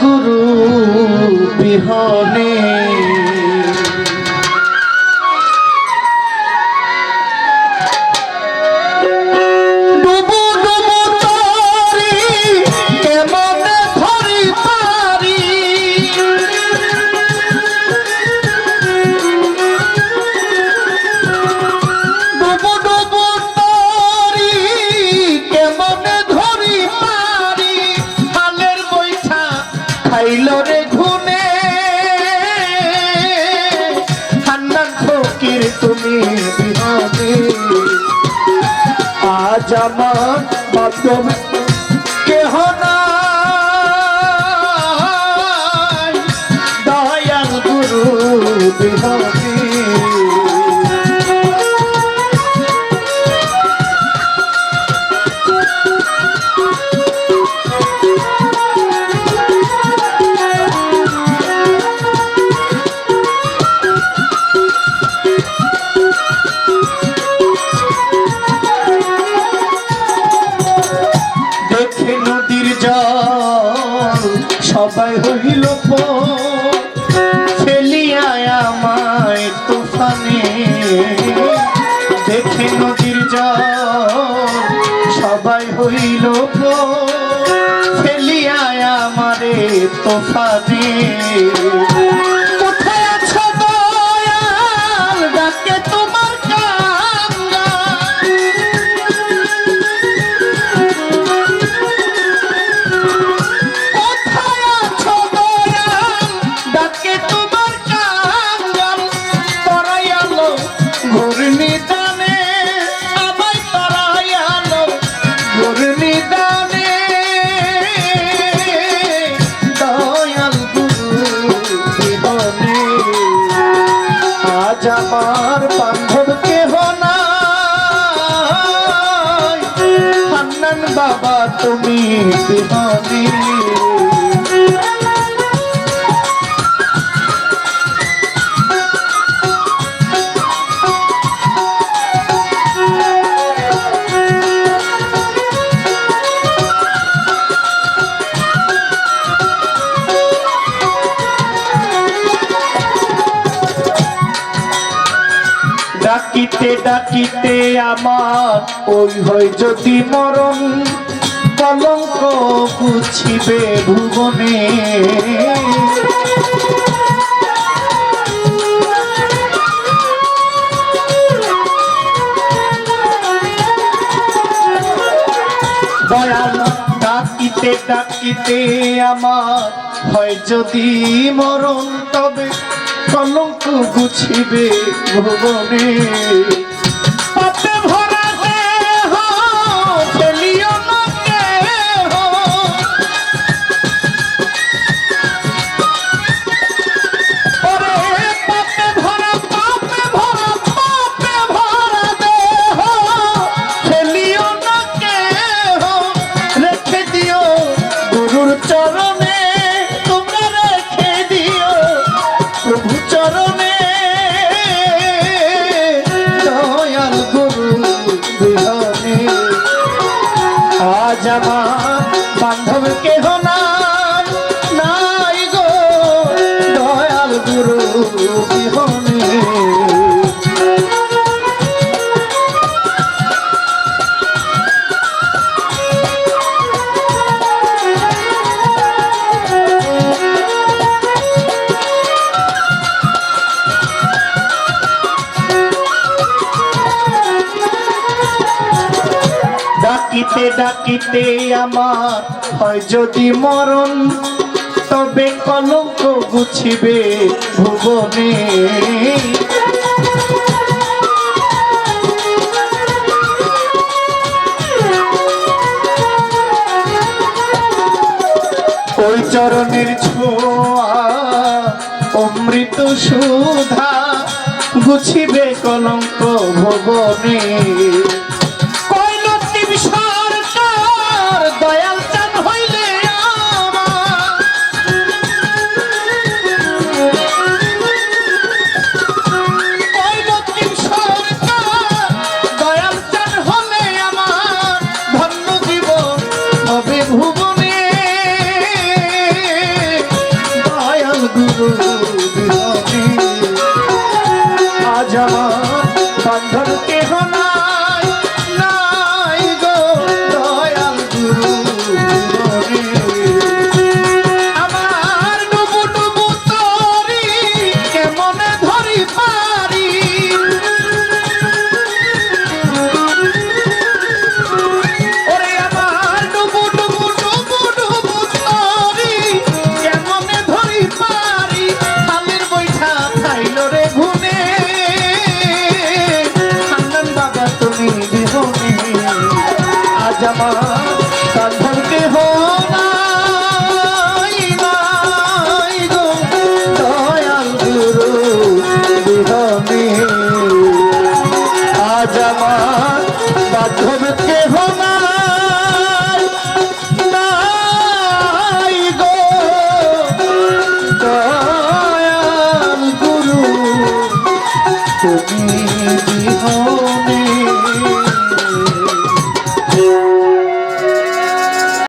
গুরু বিহনে আমার মাধ্যম কেহ দয়াল গুরু বিহনী জল সবাই হইল ফেলিয়া আমায় তুফানে। দেখে নদীর জল সবাই হইল ফেলিয়া আমারে তুফানে। বিহানি ডাকিতে ডাকিতে আমার ওই হয় যদি মরণ। কলঙ্ক বুঝিবে ভুবনে। ডাকিতে ডাকিতে আমার হয় যদি মরণ তবে কলঙ্ক গুছিবে ভুবনে। আমার বান্ধব কেহ নাই। ডাকিতে ডাকিতে আমার হয় যদি মরণ, তবে কলঙ্ক গুছিবে ভুবনে। ওই চরণের ছোঁয়া অমৃত সুধা গুছিবে কলঙ্ক ভুবনে। আমার